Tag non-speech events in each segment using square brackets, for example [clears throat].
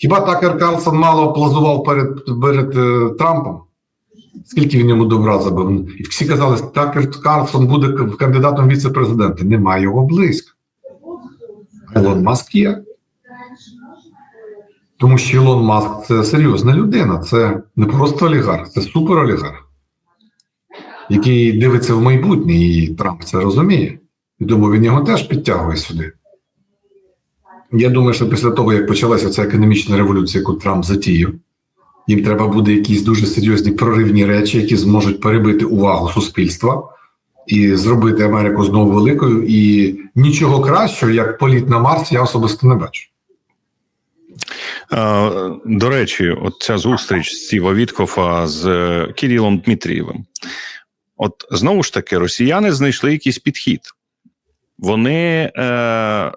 Хіба Такер Карлсон мало плазував перед, перед е, Трампом? Скільки він йому добра забив? І всі казали, що Такер Карлсон буде кандидатом віце-президента. Немає його близько. Ілон Маск є. Тому що Ілон Маск це серйозна людина, це не просто олігарх, це суперолігарх, який дивиться в майбутнє, і Трамп це розуміє. І думаю, він його теж підтягує сюди. Я думаю, що після того, як почалася ця економічна революція, яку Трамп затіяв, їм треба буде якісь дуже серйозні проривні речі, які зможуть перебити увагу суспільства і зробити Америку знову великою. І нічого кращого, як політ на Марс, я особисто не бачу. Е, До речі, от ця зустріч Стіва Віткофа з е, Кирилом Дмитрієвим. От знову ж таки, росіяни знайшли якийсь підхід. Вони е,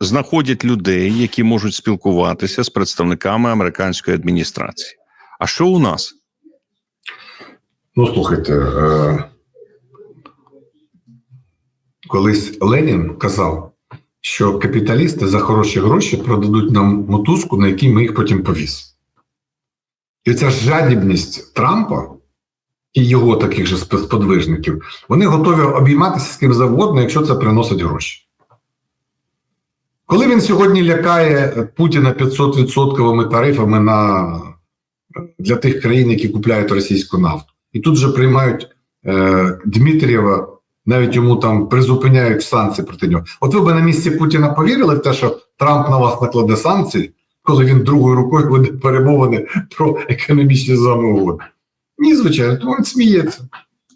знаходять людей, які можуть спілкуватися з представниками американської адміністрації. А що у нас? Ну, слухайте, е, колись Ленін казав, що капіталісти за хороші гроші продадуть нам мотузку, на якій ми їх потім повісимо. І ця жадібність Трампа і його таких же сподвижників, вони готові обійматися з ким завгодно, якщо це приносить гроші. Коли він сьогодні лякає Путіна 500% тарифами на, для тих країн, які купляють російську нафту, і тут же приймають е, Дмитрієва, навіть йому там призупиняють санкції проти нього. От ви б на місці Путіна повірили в те, що Трамп на вас накладе санкції, коли він другою рукою веде перемовини про економічні з вами угоди? Ні, звичайно, тому він сміється.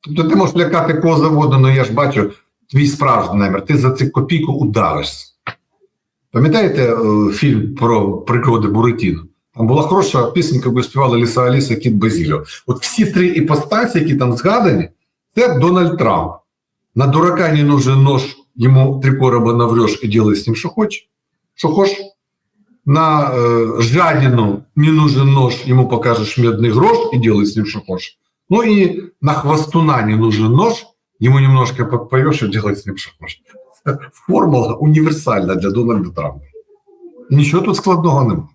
Тобто ти можеш лякати кого завгодно, але я ж бачу твій справжній намір, ти за цю копійку удавишся. Пам'ятаєте е, фільм про пригоди Буретіно? Там була хороша пісенька, яку співали Ліса Аліса Кіт Базіліо. От всі три іпостасі, які там згадані, це Дональд Трамп. На дурака не нужен нож, йому три короба навреш і ділай з ним, що хочеш. Що хочеш. На е, жадіну не нужен нож, йому покажеш медний грош і ділай з ним, що хочеш. Ну і на хвостуна не нужен нож, йому немножко подпоєш і ділай з ним, що хочеш. [laughs] Формула універсальна для Дональда Трампа. Нічого тут складного немає.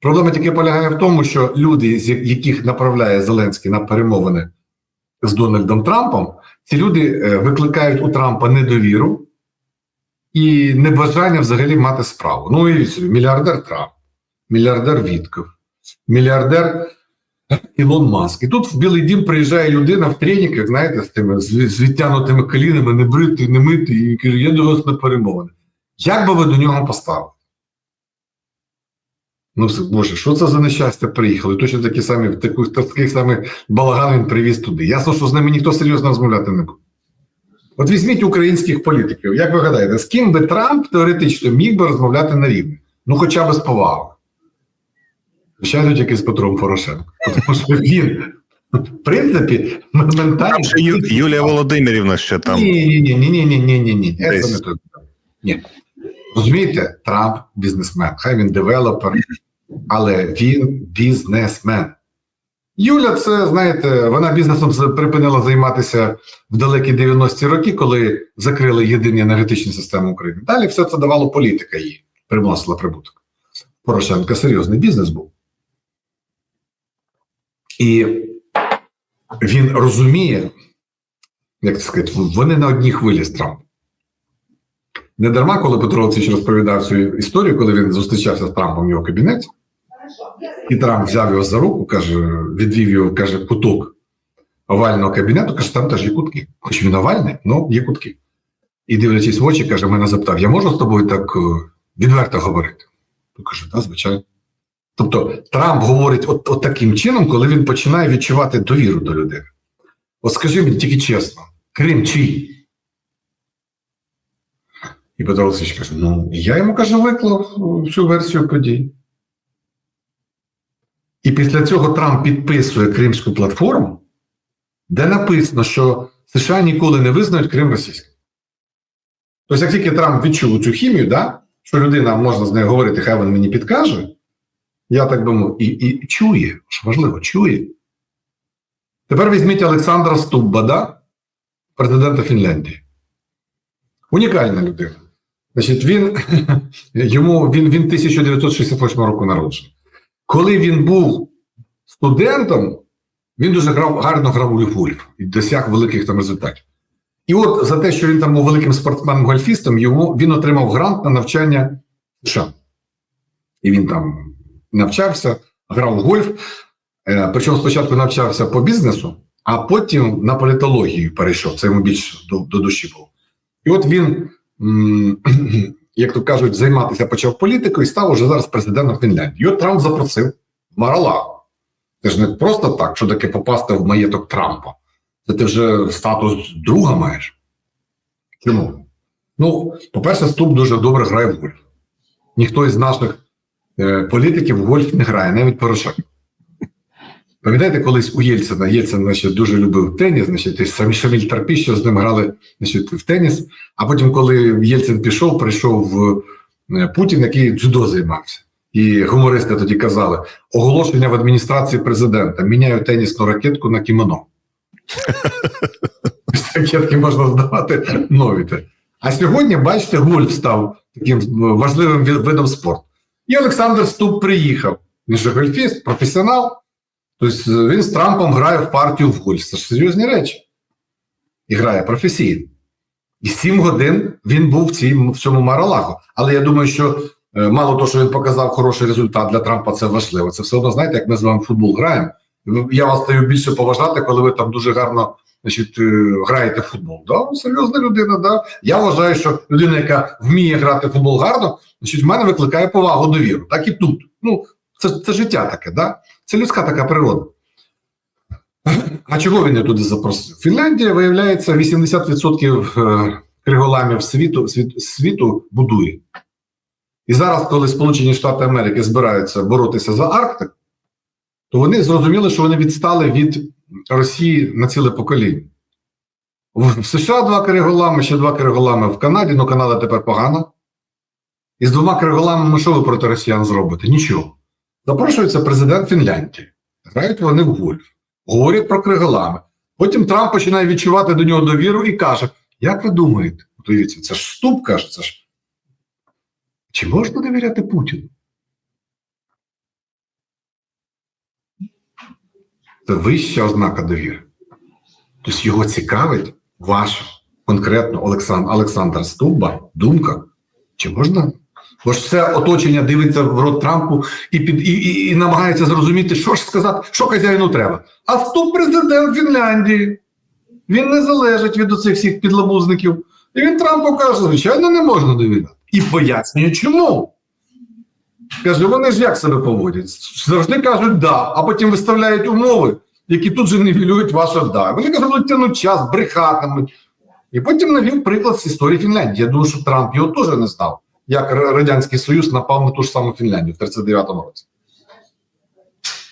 Проблема тільки полягає в тому, що люди, з яких направляє Зеленський на перемовини з Дональдом Трампом, ці люди е, викликають у Трампа недовіру і небажання взагалі мати справу. Ну і мільярдер Трамп, мільярдер Вітков, мільярдер Ілон Маск. І тут в Білий Дім приїжджає людина в треніках, знаєте, з тими з відтягнутими колінами, не бритий, не митий, і каже: Я до вас на перемовини. Як би ви до нього поставили? Ну, Боже, що це за нещастя приїхали? Точно такі самі, таку, таких самих балаган він привіз туди. Ясно, що з ними ніхто серйозно розмовляти не буде. От візьміть українських політиків. Як ви гадаєте, з ким би Трамп теоретично міг би розмовляти на рівні? Ну, хоча б з повагою. Сядуть як з Петром Порошенко. Тому що він, в принципі, ментально... Ю, Юлія Володимирівна ще там. Ні-ні-ні, ні-ні, ні, ні, ні. Це не то. Ні. Розумієте, Трамп бізнесмен, хай він девелопер, але він бізнесмен. Юля, це знаєте, вона бізнесом припинила займатися в далекі 90-ті роки, коли закрили єдині енергетичні системи України. Далі все це давало політика їй, приносила прибуток. Порошенка серйозний бізнес був. І він розуміє, як це сказати, вони на одній хвилі з Трампом. Не дарма, коли Петро Олексійович розповідав цю історію, коли він зустрічався з Трампом в його кабінеті, і Трамп взяв його за руку, каже, відвів його, каже, куток овального кабінету, каже, там теж є кутки. Хоч він овальний, але є кутки. І дивлячись в очі, каже, мене запитав: я можу з тобою так е, відверто говорити? Я кажу, так, звичайно. Тобто Трамп говорить от, от таким чином, коли він починає відчувати довіру до людини. От скажи мені тільки чесно, Крим чий? І Петро Олексійович каже: ну, я йому каже, виклав е, всю версію подій. І після цього Трамп підписує Кримську платформу, де написано, що США ніколи не визнають Крим російським. Тобто, як тільки Трамп відчув цю хімію, да, що людина можна з нею говорити, хай він мені підкаже, я так думаю, і, і чує, що важливо, чує. Тепер візьміть Олександра Стубба, да, президента Фінляндії. Унікальна людина. Значить, він [laughs] йому він, він 1968 року народжений. Коли він був студентом, він дуже грав, гарно грав у гольф і досяг великих там результатів. І от за те, що він там був великим спортсменом-гольфістом, йому він отримав грант на навчання США. І він там навчався, грав в гольф. Е, Причому спочатку навчався по бізнесу, а потім на політологію перейшов. Це йому більше до, до душі було. І от він, [clears throat] як то кажуть, займатися почав політикою і став уже зараз президентом Фінляндії. Його Трамп запросив в Маралагу. Це ж не просто так, що таке попасти в маєток Трампа. Це ти вже статус друга маєш. Чому? Ну, по-перше, Ступ дуже добре грає в гольф. Ніхто із наших політиків в гольф не грає, навіть Порошенко. Пам'ятаєте, колись у Єльцина, Єльцин значить, дуже любив теніс, значить, і самі Шаміль Тарпіщо з ним грали значить, в теніс. А потім, коли Єльцин пішов, прийшов е, Путін, який дзюдо займався. І гумористи тоді казали: оголошення в адміністрації президента міняю тенісну ракетку на кімоно. [laughs] Ракетки можна здавати нові. А сьогодні, бачите, гольф став таким е, важливим видом спорту. І Олександр Ступ приїхав. Він же гольфіст, професіонал. Тобто е, він з Трампом грає в партію в гольф. Це ж серйозні речі. І грає професійно. І сім годин він був в, цій, в цьому Маралагу. Але я думаю, що е, мало того, що він показав хороший результат для Трампа, це важливо. Це все одно, знаєте, як ми з вами в футбол граємо. Я вас стаю більше поважати, коли ви там дуже гарно значить, е, граєте в футбол. Да? Серйозна людина, да. Я вважаю, що людина, яка вміє грати в футбол гарно, значить, в мене викликає повагу довіру. Так і тут. Ну, це, це життя таке, да? це людська така природа. [clears throat] А чого він не туди запросив? Фінляндія, виявляється, 80% е, криголамів світу, світ, світу будує. І зараз, коли Сполучені Штати Америки збираються боротися за Арктику, то вони зрозуміли, що вони відстали від Росії на ціле покоління. В США два криголами, ще два криголами в Канаді, ну Канада тепер погана. І з двома криголамами що ви проти росіян зробите? Нічого. Запрошується президент Фінляндії. Грають вони в гольф, говорять про криголами. Потім Трамп починає відчувати до нього довіру і каже: Як ви думаєте? Дивіться, це ж ступ каже, це ж. Чи можна довіряти Путіну? Це вища ознака довіри. Тобто його цікавить ваша конкретно Олександр, Олександр Стубба думка, чи можна? Бо ж все оточення дивиться в рот Трампу і, під, і, і, і намагається зрозуміти, що ж сказати, що хазяїну треба. А Стуб президент Фінляндії. Він не залежить від оцих всіх підлабузників. І він Трампу каже, звичайно, не можна довіряти. І пояснює, чому. Каже, вони ж як себе поводять? Завжди кажуть да, а потім виставляють умови, які тут же нівелюють ваше да. Вони кажуть, будуть тягнуть час, брехатимуть. І потім навів приклад з історії Фінляндії. Я думаю, що Трамп його теж не знав, як Радянський Союз напав на ту ж саму Фінляндію в 39-му році.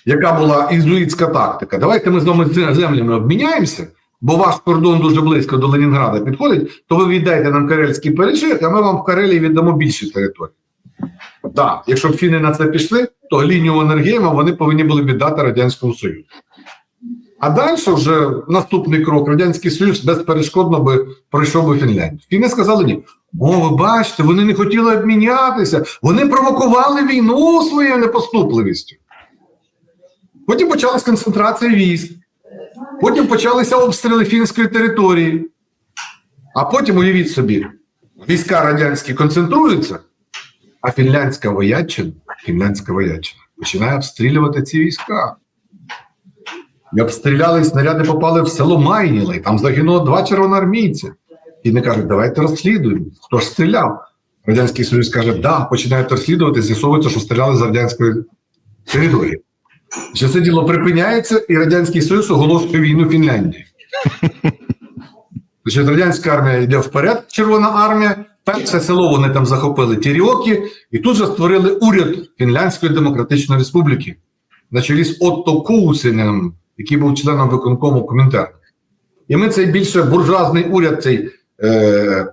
Яка була ізуїтська тактика? Давайте ми з вами землями обміняємося, бо ваш кордон дуже близько до Ленінграда підходить, то ви віддайте нам Карельський перешийок, а ми вам в Карелії віддамо більші території. Так, якщо б фіни на це пішли, то лінію Енергієма вони повинні були віддати Радянському Союзу. А далі вже наступний крок Радянський Союз безперешкодно би пройшов би Фінляндію. Фіни сказали ні. О, ви бачите, вони не хотіли обмінятися, вони провокували війну своєю непоступливістю. Потім почалась концентрація військ, потім почалися обстріли фінської території. А потім уявіть собі, війська радянські концентруються, а фінляндська вояччина, фінляндська вояччина починає обстрілювати ці війська. І обстріляли, снаряди попали в село Майніла, і там загинуло два червоноармійці. І не кажуть, давайте розслідуємо, хто ж стріляв. Радянський Союз каже, да, починають розслідувати, з'ясовується, що стріляли з радянської території. Що це діло припиняється, і Радянський Союз оголошує війну Фінляндії. Радянська армія йде вперед, Червона армія. Перше село вони там захопили Тіріокі, і тут же створили уряд Фінляндської Демократичної Республіки на чолі з Отто Коусиненом, який був членом виконкому Комінтерна. І ми цей більше буржуазний уряд, цей е,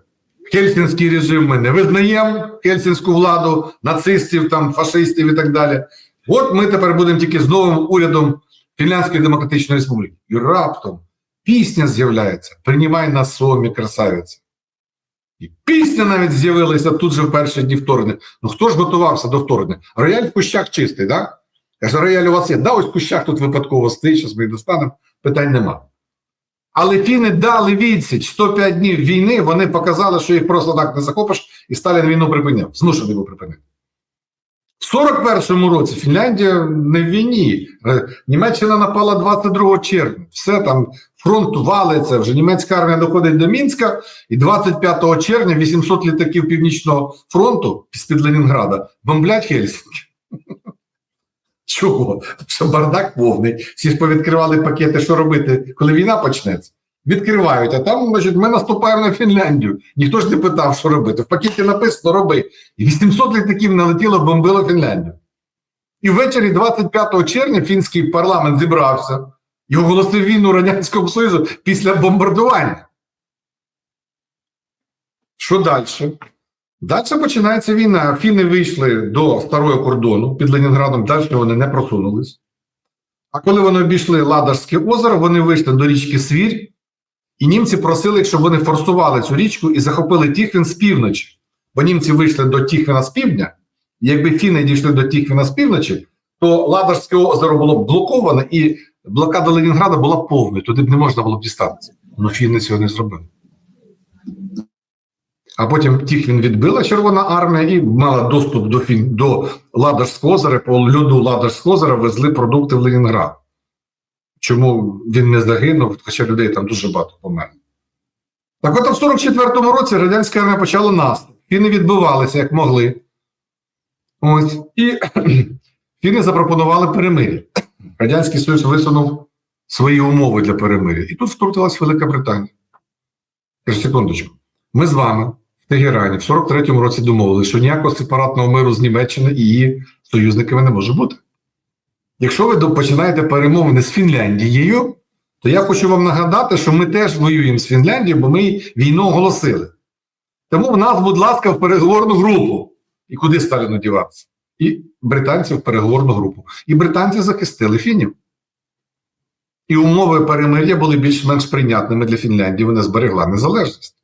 хельсінський режим, ми не визнаємо хельсінську владу, нацистів, там, фашистів і так далі. От ми тепер будемо тільки з новим урядом Фінляндської Демократичної Республіки. І раптом пісня з'являється: Приймай на сомі, красавиця. І пісня навіть з'явилася тут же в перші дні вторгнення. Ну хто ж готувався до вторгнення? Рояль в кущах чистий? Да? Каже, рояль у вас є. Да, ось кущах тут випадково стоїть, зараз ми їх достанемо, питань нема. Але фіни дали відсіч 105 днів війни, вони показали, що їх просто так не захопиш, і Сталін війну припиняв. Змушений був припинити. В 41-му році Фінляндія не в війні. Е, Німеччина напала 22 червня. Все там фронт валиться. Вже німецька армія доходить до Мінська, і 25 червня 800 літаків Північного фронту з-під Ленінграда бомблять Хельсінки. [laughs] Чого? Що бардак повний. Всі ж повідкривали пакети, що робити, коли війна почнеться. Відкривають, а там, значить, ми наступаємо на Фінляндію. Ніхто ж не питав, що робити. В пакеті написано роби. І 800 літаків налетіло, бомбило Фінляндію. І ввечері 25 червня фінський парламент зібрався і оголосив війну Радянському Союзу після бомбардування. Що далі? Далі починається війна. Фіни вийшли до старого кордону під Ленінградом, далі вони не просунулись. А коли вони обійшли Ладожське озеро, вони вийшли до річки Свір, і німці просили, щоб вони форсували цю річку і захопили Тіхвін з півночі. Бо німці вийшли до Тіхвіна з півдня. І якби фіни дійшли до Тіхвіна з півночі, то Ладожське озеро було б блоковане, і блокада Ленінграда була повною. Туди б не можна було б дістатися. Ну фіни цього не зробили. А потім Тіхвін відбила Червона армія і мала доступ до Фін до Ладожського озера. По льоду Ладожського озера везли продукти в Ленінград. Чому він не загинув, хоча людей там дуже багато померло. Так от в 44-му році радянська армія почала наступ. Фіни відбивалися як могли. Ось. І [clears throat] фіни запропонували перемир'я. Радянський Союз висунув свої умови для перемир'я. І тут втрутилась Велика Британія. Каже, секундочку. Ми з вами в Тегерані в 43-му році домовилися, що ніякого сепаратного миру з Німеччини і її союзниками не може бути. Якщо ви починаєте перемовини з Фінляндією, то я хочу вам нагадати, що ми теж воюємо з Фінляндією, бо ми війну оголосили. Тому в нас, будь ласка, в переговорну групу. І куди Сталіну діватися? І британців в переговорну групу. І британці захистили фінів. І умови перемир'я були більш-менш прийнятними для Фінляндії. Вона зберегла незалежність.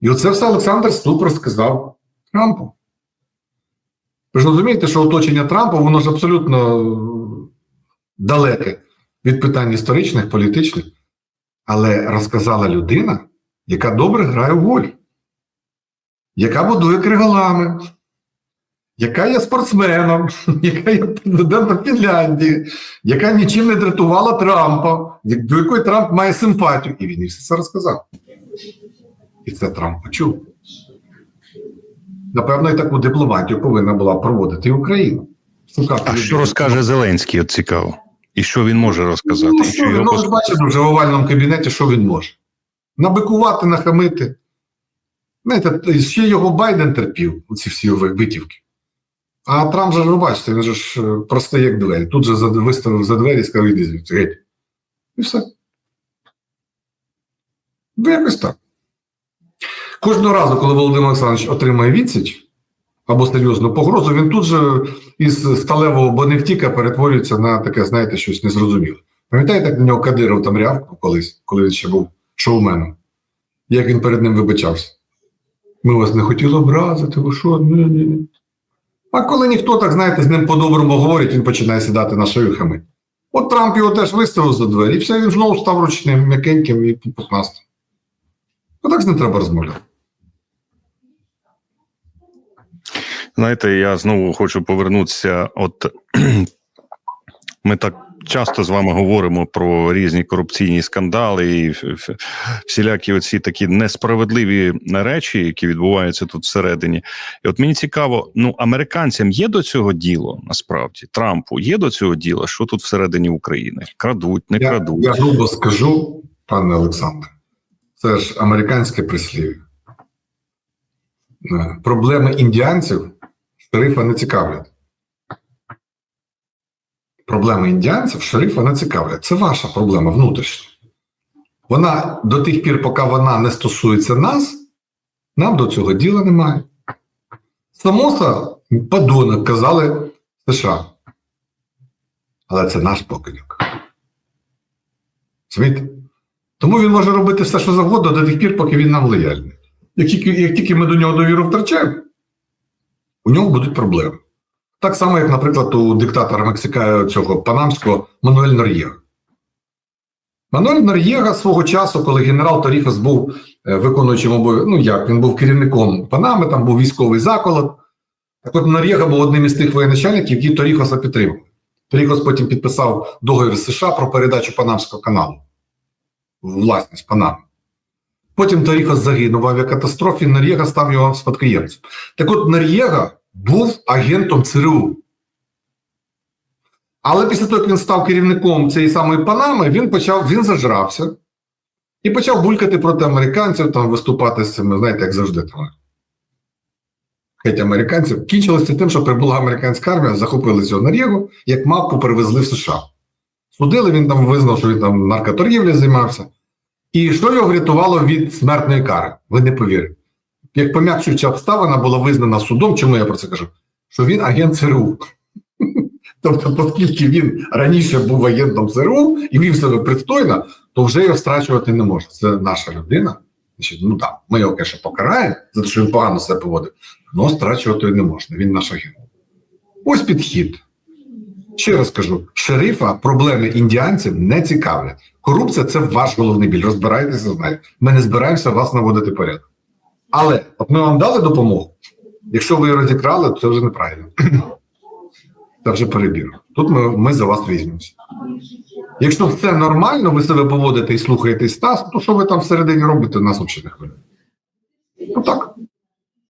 І оце все Олександр Ступ розказав Трампу. Ви ж розумієте, що оточення Трампа воно ж абсолютно е, далеке від питань історичних, політичних, але розказала людина, яка добре грає в голь, яка будує криголами, яка є спортсменом, [laughs] яка є президентом Фінляндії, яка нічим не дратувала Трампа, до якої Трамп має симпатію. І він їй все це розказав. І це Трамп почув. Напевно, і таку дипломатію повинна була проводити і Україна. Шукати А людей. що розкаже Зеленський? От цікаво. І що він може розказати? Ну, що він, ж бачите вже в овальному кабінеті, що він може. Набикувати, нахамити. Знаєте, ще його Байден терпів, оці всі його витівки. А Трамп же ви бачите, він же ж е, простий як двері. Тут же виставив за двері і сказав, іди звідси, геть. І все. Ну, якось так. Кожного разу, коли Володимир Олександрович отримає відсіч або серйозну погрозу, він тут же із сталевого боневтіка перетворюється на таке, знаєте, щось незрозуміле. Пам'ятаєте, як на нього Кадиров там рявкнув колись, коли він ще був шоуменом? Як він перед ним вибачався? Ми вас не хотіли образити, ви що? Ні, ні, ні. А коли ніхто, так знаєте, з ним по-доброму говорить, він починає сідати на шию хамить. От Трамп його теж виставив за двері, і все, він знову став ручним, м'якеньким і пухнастим. Отак з ним треба розмовляти. Знаєте, я знову хочу повернутися. От ми так часто з вами говоримо про різні корупційні скандали і всілякі оці такі несправедливі речі, які відбуваються тут всередині. І от мені цікаво, ну американцям є до цього діло насправді Трампу є до цього діла, що тут всередині України крадуть, не Я, крадуть. я грубо скажу, пане Олександре, це ж американське прислів'я. Е, Проблеми індіанців шерифа не цікавлять. Проблеми індіанців шерифа не цікавлять. Це ваша проблема внутрішня. Вона до тих пір, поки вона не стосується нас, нам до цього діла немає. Самоса, подонок, казали США. Але це наш покидьок. Розумієте? Тому він може робити все, що завгодно до тих пір, поки він нам лояльний. Як тільки, як тільки ми до нього довіру втрачаємо, у нього будуть проблеми. Так само, як, наприклад, у диктатора Мексика цього панамського Мануель Нор'єга. Мануель Нор'єга свого часу, коли генерал Торіхос був е, виконуючим обов'язки, ну як, він був керівником Панами, там був військовий заколот. Так от Нор'єга був одним із тих воєначальників, які Торіхоса підтримували. Торіхос потім підписав договір з США про передачу Панамського каналу власність Панами. Потім Торіхос загинув в авіакатастрофі, Нор'єга став його спадкоємцем. Так от Нор'єга був агентом ЦРУ. Але після того, як він став керівником цієї самої Панами, він почав, він зажрався і почав булькати проти американців, там виступати з цими, знаєте, як завжди. Там, геть американців. Кінчилося тим, що прибула американська армія, захопили цього Нор'єгу, як мавку перевезли в США. Судили, він там визнав, що він там наркоторгівлею займався. І що його врятувало від смертної кари? Ви не повірите. Як пом'якшуюча обставина була визнана судом, чому я про це кажу? Що він агент ЦРУ. [laughs] Тобто, оскільки він раніше був агентом ЦРУ і вів себе пристойно, то вже його страчувати не можна. Це наша людина. Значить, ну так, ми його, звісно, покараємо за те, що він погано себе поводив, але страчувати не можна. Він наш агент. Ось підхід. Ще раз кажу: шерифа проблеми індіанців не цікавлять. Корупція це ваш головний біль. Розбирайтеся з нею. Ми не збираємося вас наводити порядок. Але от ми вам дали допомогу. Якщо ви її розікрали, то це вже неправильно. [clears throat] Це вже перебір. Тут ми, ми за вас візьмемося. Якщо все нормально, ви себе поводите і слухаєте стас, то що ви там всередині робите, нас взагалі не хвилює. Ну так.